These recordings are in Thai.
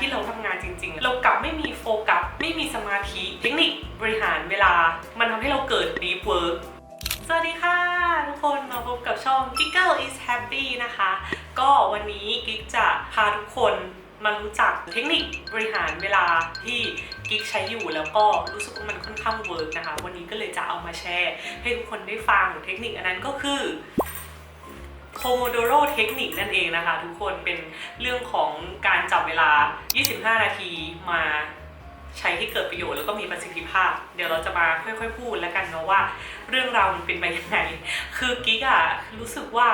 ที่เราทำงานจริง ๆ เรากลับไม่มีโฟกัสไม่มีสมาธิเทคนิคบริหารเวลา มันทำให้เราเกิด deep work สวัสดีค่ะ ทุกคนมาพบกับช่อง Giggle is happy นะคะ ก็วันนี้กิ๊กจะพาทุกคนมารู้จักเทคนิคบริหารเวลาที่กิ๊กใช้อยู่แล้วก็รู้สึกว่ามันค่อนข้างเวิร์กนะคะ วันนี้ก็เลยจะเอามาแชร์ ให้ทุกคนได้ฟังเทคนิคอันนั้นก็คือ Pomodoro เทคนิคนั่นเองนะคะ ทุกคนเป็นเรื่องของการจับเวลา 25 นาทีมาใช้ให้เกิดประโยชน์แล้วก็มีประสิทธิภาพ เดี๋ยวเราจะมาค่อยๆ พูดแล้วกันเนาะว่า เรื่องราวมันเป็นไปยังไง คือกิ๊กอะรู้สึกว่า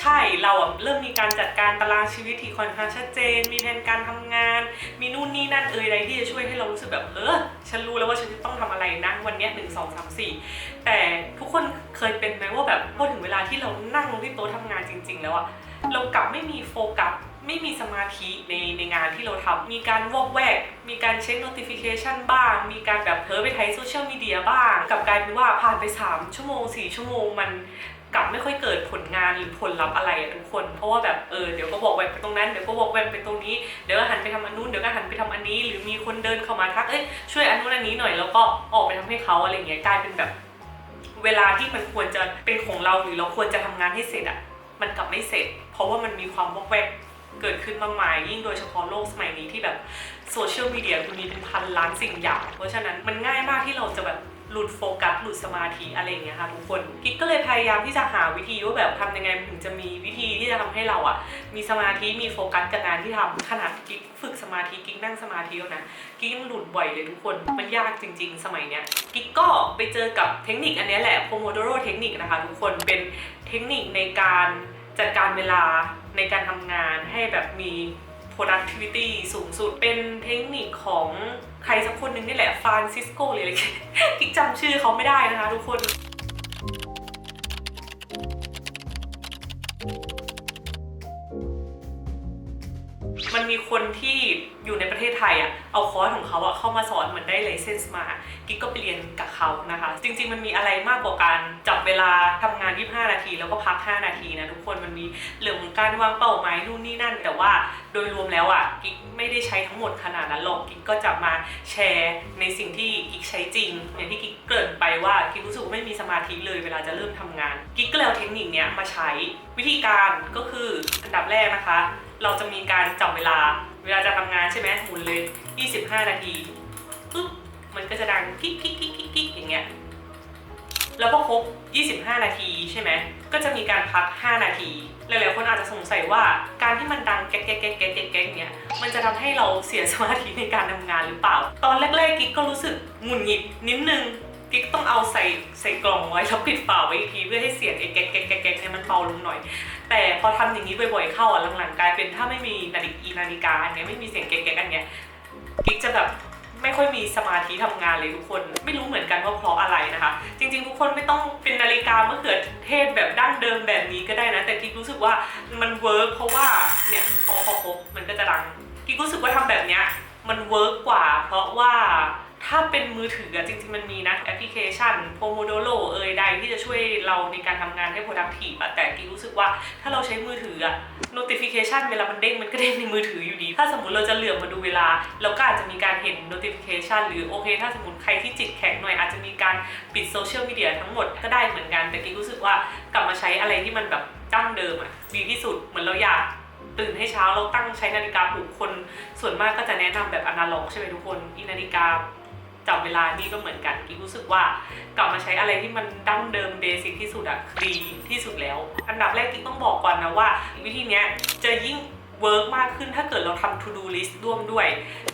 ใช่เราอะเริ่มมีการจัดการตารางชีวิตที่ค่อนข้างชัดเจน มีแผนการทำงาน มีนู่นนี่นั่นเอ่ยใดที่จะช่วยให้เรารู้สึกแบบเออฉันรู้แล้วว่าฉันจะต้องทำอะไรนะวันนี้หนึ่งสองสาม เคยเป็นไหมว่าแบบพอถึงเวลาที่เรานั่งลงที่โต๊ะทำงานจริง ๆ แล้วอะเรากลับไม่มีโฟกัสไม่มีสมาธิในในงานที่เราทำมีการวอกแวก มีการเช็ค notification บ้าง มีการแบบเพ้อไปไทยโซเชียลมีเดียบ้างกลับกลายเป็นว่าผ่านไป 3 ชั่วโมง 4 ชั่วโมงมันกลับไม่ค่อยเกิดผลงานหรือผลลัพธ์อะไรอะทุกคน เพราะว่าแบบเออเดี๋ยวก็บอกแวกไปตรงนั้นเดี๋ยวก็บอกแวกไปตรงนี้เดี๋ยวก็หันไปทำอันนู้นเดี๋ยวก็หันไปทำอันนี้ หรือมีคนเดินเข้ามาทักเอ้ยช่วยอันนู้นอันนี้หน่อยแล้วก็ออกไปทำให้เขาอะไรเงี้ยกลายเป็นแบบ เวลาที่มันควรจะเป็นของเราหรือเราควรจะทำงานให้เสร็จอะมันกลับไม่เสร็จ เพราะว่ามันมีความวอกแวกเกิดขึ้นมากมายยิ่งโดยเฉพาะโลกสมัยนี้ที่แบบโซเชียลมีเดียคุณมีเป็นพันล้านสิ่งอย่าง เพราะฉะนั้นมันง่ายมากที่เราจะแบบ หลุดโฟกัสหลุดสมาธิอะไรอย่างเงี้ยค่ะทุกคนกิ๊กก็เลยพยายามที่จะหาวิธีว่าแบบทำยังไงถึงจะมีวิธีที่จะทำให้เราอะมีสมาธิมีโฟกัสกับงานที่ทำขนาดกิ๊กฝึกสมาธิกิ๊กนั่งสมาธิแล้วนะกิ๊กยังหลุดบ่อยเลยทุกคนมันยากจริง ๆ สมัยเนี้ยกิ๊กก็ไปเจอกับเทคนิคอันนี้แหละ Pomodoro เทคนิคนะคะทุกคนเป็นเทคนิคในการจัดการเวลาในการทำงานให้แบบมี productivity สูงสุด เป็นเทคนิคของ ใครสักคนนึงนี่แหละฟรานซิสโกหรืออะไรกิ๊กจำชื่อเขาไม่ได้นะคะทุกคน มันมีคนที่อยู่ในประเทศไทยอะเอาคอร์สของเขาอะเข้ามาสอนเหมือนได้ไลเซนส์มากิ๊กก็ไปเรียนกับเขานะคะ จริง ๆ มันมีอะไรมากกว่าการจับเวลาทำงาน 25 นาที แล้วก็พัก 5 นาทีนะทุกคนมันมีเรื่องของการวางเป้าหมายนู่นนี่นั่น แต่ว่าโดยรวมแล้วอะกิ๊กไม่ได้ใช้ทั้งหมดขนาดนั้นหรอกกิ๊กก็จะมาแชร์ในสิ่งที่กิ๊กใช้จริงอย่างที่กิ๊กเกริ่นไปว่ากิ๊กรู้สึกว่าไม่มีสมาธิเลยเวลาจะเริ่มทำงานกิ๊กก็เลยเอาเทคนิคเนี้ยมาใช้วิธีการก็คืออันดับแรกนะคะ เราจะมีการจับเวลา เวลาจะทำงานใช่ไหมหมุนเลย 25 นาทีปุ๊บมันก็จะดังกิ๊กกิ๊กกิ๊กกิ๊กกิ๊กอย่างเงี้ยแล้วพอครบ 25 นาทีใช่ไหมก็จะมีการพัก 5 นาที หลายๆคนอาจจะสงสัยว่าการที่มันดังแก๊กแก๊กแก๊กแก๊กแก๊กแก๊กเนี่ยมันจะทำให้เราเสียสมาธิในการทำงานหรือเปล่า ตอนแรกๆกิ๊กก็รู้สึกหงุดหงิดนิดนึงกิ๊กต้องเอาใส่ใส่กล่องไว้แล้วปิดฝาไว้อีกทีเพื่อให้เสียงไอ้แก๊กแก๊กแก๊กแก๊กเนี่ยมันเบาลงหน่อย แต่พอทำอย่างนี้บ่อยๆเข้าอะหลังๆกลายเป็นถ้าไม่มีนาฬิกานาฬิกาอันเนี้ยไม่มีเสียงแก๊กๆอันเนี้ยกิ๊กจะแบบไม่ค่อยมีสมาธิทำงานเลยทุกคน ไม่รู้เหมือนกันว่าเพราะ ๆทุกคนไม่ต้องเป็นนาฬิกามะเขือเทศแบบดั้งเดิมแบบนี้ก็ได้นะ แต่กิ๊กรู้สึกว่ามันเวิร์กเพราะว่าเนี่ยพอพอครบมันก็จะดังกิ๊กรู้สึกว่าทำแบบเนี้ยมันเวิร์กกว่า เพราะว่า ถ้าเป็นมือถืออะจริงๆมันมีนะแอปพลิเคชัน Pomodoro เอ่ยใดที่จะช่วยเราในการทำงานให้ productive อะแต่กิรู้สึกว่าถ้าเราใช้มือถืออะ notification เวลามันเด้งมันก็เด้งในมือถืออยู่ดี ถ้าสมมติเราจะเหลือบมาดูเวลาเราก็อาจจะมีการเห็น notification หรือโอเค ถ้าสมมติใครที่จิตแข็งหน่อยอาจจะมีการปิดโซเชียลมีเดียทั้งหมดก็ได้เหมือนกันแต่กิรู้สึกว่ากลับมาใช้อะไรที่มันแบบดั้งเดิมอะดีที่สุดเหมือนเราอยากตื่นให้เช้าเราตั้งใช้นาฬิกาปลุกคน ส่วนมากก็จะแนะนำแบบอนาล็อกใช่ไหมทุกคนอีนาฬิกา จับเวลานี่ก็เหมือนกันกิ๊กรู้สึกว่ากลับมาใช้อะไรที่มันดั้งเดิมเบสิกที่สุดอะดีที่สุดแล้ว อันดับแรกกิ๊กต้องบอกก่อนนะว่า วิธีเนี้ยจะยิ่งเวิร์กมากขึ้นถ้าเกิดเราทำ to do list ร่วมด้วย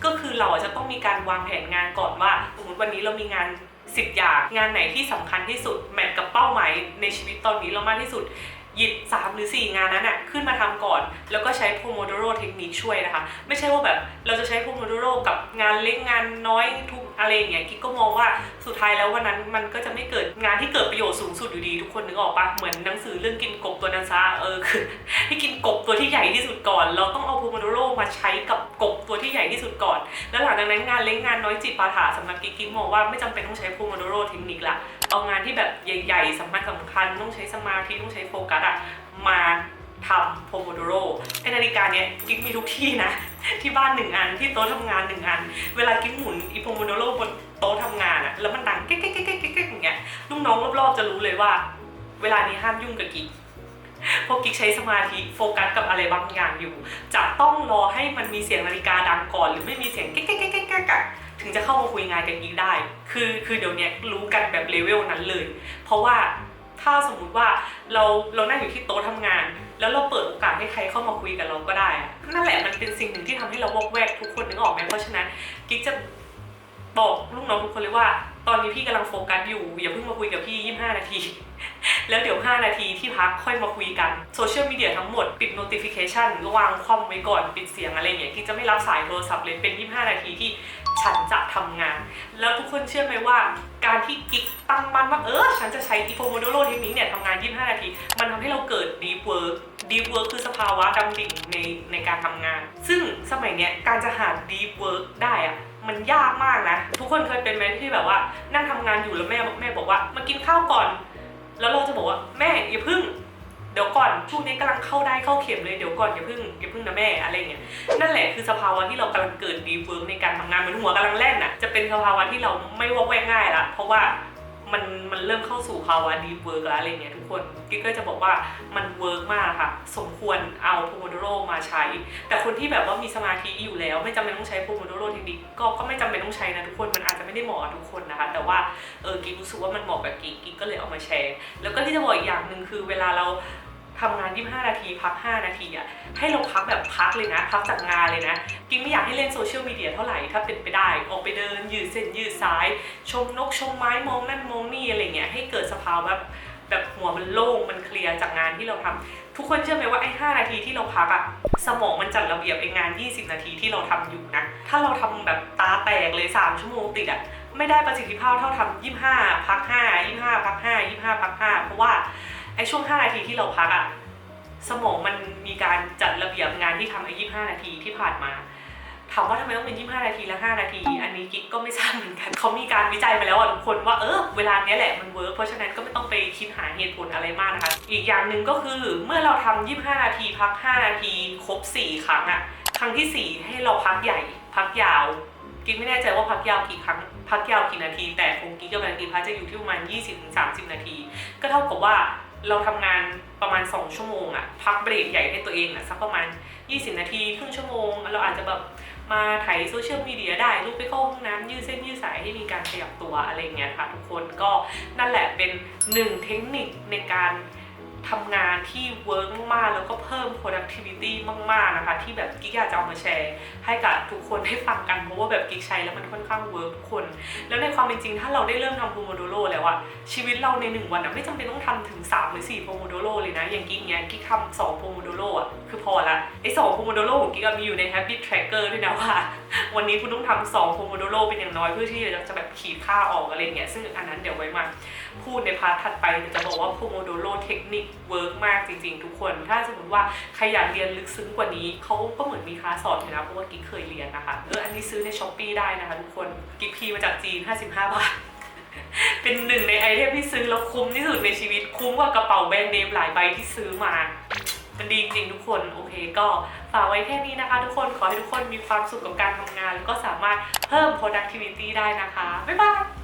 ก็คือเราจะต้องมีการวางแผนงานก่อนว่าสมมติวันนี้เรามีงาน 10 อย่าง งานไหนที่สำคัญที่สุด แมทกับเป้าหมายในชีวิตตอนนี้เรามากที่สุด หยิบ 3 หรือ 4 งานนั้นอะขึ้นมาทำก่อน แล้วก็ใช้ Pomodoro เทคนิคช่วยนะคะ ไม่ใช่ว่าแบบเราจะใช้ Pomodoro กับงานเล็กงานน้อยทุกอะไรอย่างเงี้ยกิ๊กก็มองว่าสุดท้ายแล้ววันนั้นมันก็จะไม่เกิดงานที่เกิดประโยชน์สูงสุดอยู่ดีทุกคนนึกออกปะเหมือนหนังสือเรื่องกินกบตัวนั้นซะเออคือให้กินกบตัวที่ใหญ่ที่สุดก่อน เราต้องเอา Pomodoro มาใช้กับกบตัวที่ใหญ่ที่สุดก่อน แล้วหลังจากนั้นงานเล็กงานน้อยจิตปาถะสำหรับกิ๊กกิ๊กมองว่าไม่จำเป็นต้องใช้ Pomodoro เทคนิคละ เอางานที่แบบใหญ่ๆสำคัญสำคัญต้องใช้สมาธิต้องใช้โฟกัสอะมาทำโพโมโดโรไอนาฬิกาเนี้ยกิ๊กมีทุกที่นะ ที่บ้านหนึ่งอันที่โต๊ะทำงานหนึ่งอัน เวลากิ๊กหมุนอีโพโมโดโรบนโต๊ะทำงานอะแล้วมันดังเก๊กเก๊กเก๊กเก๊กเก๊กอย่างเงี้ยลูกน้องรอบๆจะรู้เลยว่า เวลานี้ห้ามยุ่งกับกิ๊กเพราะกิ๊กใช้สมาธิโฟกัสกับอะไรบางอย่างอยู่ จะต้องรอให้มันมีเสียงนาฬิกาดังก่อน หรือไม่มีเสียงเก๊กเก๊กเก๊กเก๊กเก๊ก ถึงจะเข้ามาคุยงานกับกิ๊กได้ คือคือเดี๋ยวนี้รู้กันแบบเลเวลนั้นเลย เพราะว่าถ้าสมมุติว่าเราเรานั่งอยู่ที่โต๊ะทำงาน แล้วเราเปิดโอกาสให้ใครเข้ามาคุยกับเราก็ได้ นั่นแหละมันเป็นสิ่งหนึ่งที่ทำให้เราวอกแวกทุกคนนึกออกไหมเพราะฉะนั้นกิ๊กจะบอกลูกน้องทุกคนเลยว่า ตอนนี้พี่กำลังโฟกัสอยู่ อย่าเพิ่งมาคุยกับพี่ 25 นาที แล้วเดี๋ยว 5 นาทีที่พักค่อยมาคุยกันโซเชียลมีเดียทั้งหมดปิด notification ระวางคอมไว้ก่อนปิดเสียงอะไรอย่างเงี้ยกิ๊กจะไม่รับสายโทรศัพท์เลยเป็น 25 นาทีที่ ฉันจะทำงาน แล้วทุกคนเชื่อไหมว่า การที่กิ๊กตั้งมั่นว่าเออ ฉันจะใช้อีโ m โมโดโรเทคนิคเนี่ยทำงาน 25 นาที มันทำให้เราเกิด deep work deep work คือสภาวะดำดิ่งในในการทำงาน ซึ่งสมัยเนี้ยการจะหา deep work ได้อะมันยากมากนะ ทุกคนเคยเป็นไหมที่แบบว่านั่งทำงานอยู่แล้วแม่แม่บอกว่ามากินข้าวก่อน แล้วเราจะบอกว่าแม่อย่าพึ่ง ดี๋ยวก่อนช่วงนี้กำลังเข้าได้เข้าเข็มเลยเดี๋ยวก่อนอย่าพึ่งอย่าพึ่งนะแม่อะไรเงี้ยนั่นแหละคือสภาวะที่เรากำลังเกิดดีเวิร์กในการทำงานเหมือนหัวกำลังแล่นอะจะเป็นสภาวะที่เราไม่วอกแวกง่ายละเพราะว่ามันมันเริ่มเข้าสู่ภาวะดีเวิร์กแล้วอะไรเงี้ยทุกคนกิ๊กก็จะบอกว่ามันเวิร์กมากค่ะสมควรเอาโพโมโดโรมาใช้ แต่คนที่แบบว่ามีสมาธิอยู่แล้ว ไม่จำเป็นต้องใช้โพโมโดโรเทคนิคก็ก็ไม่จำเป็นต้องใช้นะทุกคนมันอาจจะไม่ได้เหมาะทุกคนนะคะ แต่ว่าเออกิ๊กรู้สึกว่ามันเหมาะกับกิ๊กกิ๊กก็เลยเอามาแชร์ แล้วก็ที่จะบอกอีกอย่างหนึ่งคือเวลาเรา ทำงาน 25 นาที พัก 5 นาทีอะให้เราพักแบบพักเลยนะ พักจากงานเลยนะกิ๊กไม่อยากให้เล่นโซเชียลมีเดียเท่าไหร่ ถ้าเป็นไปได้ออกไปเดิน ยืดเส้นยืดสาย ชมนกชมไม้มองนั่นมองนี่อะไรเงี้ยให้เกิดสภาวะแบบแบบหัวมันโล่งมันเคลียร์จากงานที่เราทำทุกคนเชื่อไหมว่าไอ้5นาทีที่เราพักอะสมองมันจัดระเบียบไอ้งาน 20 นาทีที่เราทำอยู่นะ ถ้าเราทำแบบตาแตกเลย 3 ชั่วโมงติดอะไม่ได้ประสิทธิภาพเท่าทำ25 พัก 5 25 พัก 5 25 พัก 5 เพราะว่า ไอช่วง 5 นาทีที่เราพักอะสมองมันมีการจัดระเบียบงานที่ทำไอ้25นาทีที่ผ่านมาถามว่าทำไมต้องเป็น25นาทีและ5นาที อันนี้กิ๊กก็ไม่ทราบเหมือนกันเขามีการวิจัยมาแล้วอะทุกคนว่าเออเวลาเนี้ยแหละมันเวิร์กเพราะฉะนั้นก็ไม่ต้องไปคิดหาเหตุผลอะไรมากนะคะอีกอย่างหนึ่งก็คือเมื่อเราทำ25นาทีพัก5นาทีครบ4ครั้งอะครั้งทีสี่4ให้เราพักใหญ่ พักยาวกิ๊กไม่แน่ใจว่าพักยาวกี่ครั้งพักยาวกี่นาที แต่คงกิ๊กกับแบงกี้พักจะอยู่ที่ประมาณ20-30 นาที ก็เท่ากับว่า เราทำงานประมาณ 2 ชั่วโมงอะพักเบรกใหญ่ให้ตัวเองอะสักประมาณ 20 นาทีครึ่งชั่วโมง เราอาจจะแบบมาถ่ายโซเชียลมีเดียได้ลูกไปเข้าห้องน้ำยืดเส้นยืดสายให้มีการขยับตัวอะไรเงี้ยค่ะทุกคนก็นั่นแหละเป็นหนึ่งเทคนิคในการ ทำงานที่เวิร์กมากๆแล้วก็เพิ่ม productivity มาก ๆ นะคะ ที่แบบกิ๊กอยากจะเอามาแชร์ ให้กับทุกคนได้ฟังกันเพราะว่าแบบกิ๊กใช้แล้วมันค่อนข้างเวิร์กทุกคน แล้วในความเป็นจริงถ้าเราได้เริ่มทำโพโมโดโรแล้วอะชีวิตเราในหนึ่งวันอะไม่จำเป็นต้องทำถึง 3 หรือ4โพโมโดโรเลยนะ อย่างกิ๊กเนี้ยกิ๊กทำสองโพโมโดโรอะคือพอละไอ้สองโพโมโดโรของกิ๊กมีอยู่ใน habit tracker ด้วยนะว่า วันนี้คุณต้องทำสองโพโมโดโรเป็นอย่างน้อยเพื่อที่จะแบบขีดค่าออกอะไรเงี้ยซึ่งอันนั้นเดี๋ยวไว้มา พูดในพาร์ทถัดไปจะบอกว่าโพโมโดโรเทคนิคเวิร์กมากจริงๆ ทุกคน ถ้าสมมติว่าใครอยากเรียนลึกซึ้งกว่านี้เขาก็เหมือนมีคลาสสอนอยู่นะเพราะว่ากิ๊กเคยเรียนนะคะเอออันนี้ซื้อในช้อปปีได้นะคะทุกคนกิ๊กพีมาจากจีน 55 บาทเป็นหนึ่งในไอเทมที่ซื้อแล้วคุ้มที่สุดในชีวิตคุ้มกว่ากระเป๋าแบรนด์เนมหลายใบที่ซื้อมามันดีจริงทุกคนโอเคก็ฝากไว้แค่นี้นะคะ ทุกคนขอให้ทุกคนมีความสุขกับการทำงาน แล้วก็สามารถเพิ่ม productivity ได้นะคะ บ๊ายบาย